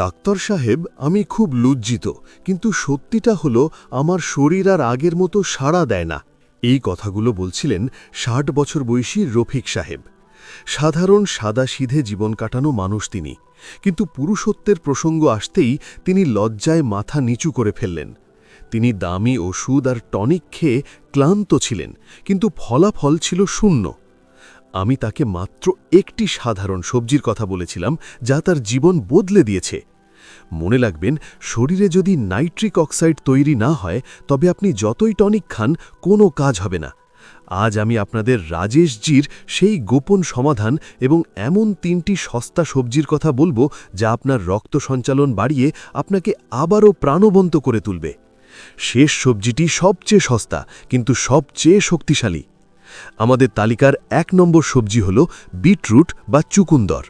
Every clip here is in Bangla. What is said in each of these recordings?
ডাক্তার সাহেব, আমি খুব লজ্জিত, কিন্তু সত্যিটা হলো আমার শরীর আর আগের মতো সাড়া দেয় না। এই কথাগুলো বলছিলেন ষাট বছর বয়সী রফিক সাহেব। সাধারণ সাদা সিধে জীবন কাটানো মানুষ তিনি, কিন্তু পুরুষত্বের প্রসঙ্গ আসতেই তিনি লজ্জায় মাথা নিচু করে ফেললেন। তিনি দামি ওষুধ আর টনিক খেয়ে ক্লান্ত ছিলেন, কিন্তু ফলাফল ছিল শূন্য। আমি তাকে মাত্র একটি সাধারণ সবজির কথা বলেছিলাম, যা তার জীবন বদলে দিয়েছে। মনে রাখবেন, শরীরে যদি নাইট্রিক অক্সাইড তৈরি না হয়, তবে আপনি যতই টনিক খান, কোনো কাজ হবে না। আজ আমি আপনাদের রাজেশজির সেই গোপন সমাধান এবং এমন তিনটি সস্তা সবজির কথা বলব, যা আপনার রক্ত সঞ্চালন বাড়িয়ে আপনাকে আবারও প্রাণবন্ত করে তুলবে। শেষ সবজিটি সবচেয়ে সস্তা, কিন্তু সবচেয়ে শক্তিশালী। আমাদের তালিকার এক নম্বর সবজি হল বিটরুট বা চুকুন্দর।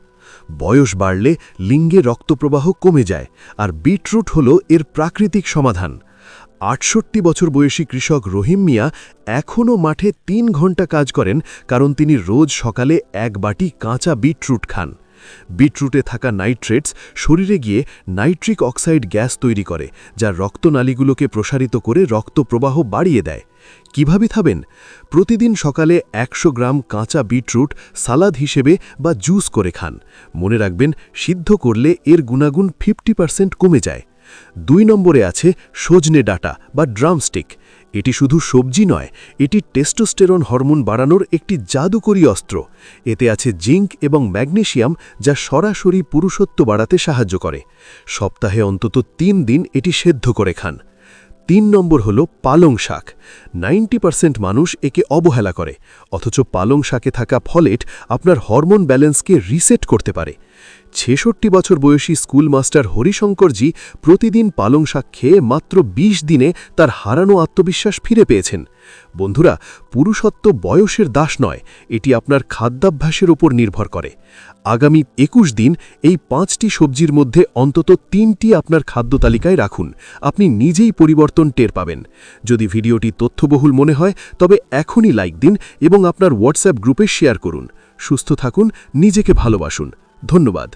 বয়স বাড়লে লিঙ্গে রক্তপ্রবাহ কমে যায় আর বিটরুট হল এর প্রাকৃতিক সমাধান। আটষট্টি বছর বয়সী কৃষক রহিম মিয়া এখনও মাঠে তিন ঘণ্টা কাজ করেন কারণ তিনি রোজ সকালে এক বাটি কাঁচা বিটরুট খান। বিটরুটে থাকা নাইট্রেটস শরীরে গিয়ে নাইট্রিক অক্সাইড গ্যাস তৈরি করে, যা রক্তনালীগুলোকে প্রসারিত করে রক্ত প্রবাহ বাড়িয়ে দেয়। কীভাবে খাবেন? প্রতিদিন সকালে একশো গ্রাম কাঁচা বিটরুট সালাদ হিসেবে বা জুস করে খান। মনে রাখবেন, সিদ্ধ করলে এর গুণাগুণ ফিফটি কমে যায়। দুই নম্বরে আছে সজনে ডাটা বা ড্রামস্টিক। এটি শুধু সবজি নয়, এটি টেস্টোস্টেরন হরমোন বাড়ানোর একটি জাদুকরী অস্ত্র। এতে আছে জিঙ্ক এবং ম্যাগনেশিয়াম যা সরাসরি পুরুষত্ব বাড়াতে সাহায্য করে। সপ্তাহে অন্তত তিন দিন এটি সেদ্ধ করে খান। তিন নম্বর হল পালং শাক। নাইনটি পার্সেন্ট মানুষ একে অবহেলা করে, অথচ পালং শাকে থাকা ফলেট আপনার হরমোন ব্যালেন্সকে রিসেট করতে পারে। ছেষট্টি বছর বয়সী স্কুল মাস্টার হরিশঙ্করজি প্রতিদিন পালং শাক খেয়ে মাত্র ২০ দিনে তার হারানো আত্মবিশ্বাস ফিরে পেয়েছেন। বন্ধুরা, পুরুষত্ব বয়সের দাস নয়, এটি আপনার খাদ্যাভ্যাসের উপর নির্ভর করে। আগামী একুশ দিন এই পাঁচটি সবজির মধ্যে অন্তত তিনটি আপনার খাদ্য তালিকায় রাখুন, আপনি নিজেই পরিবর্তন টের পাবেন। যদি ভিডিওটি তথ্যবহুল মনে হয়, তবে এখনই লাইক দিন এবং আপনার হোয়াটসঅ্যাপ গ্রুপে শেয়ার করুন। সুস্থ থাকুন, নিজেকে ভালোবাসুন। ধন্যবাদ।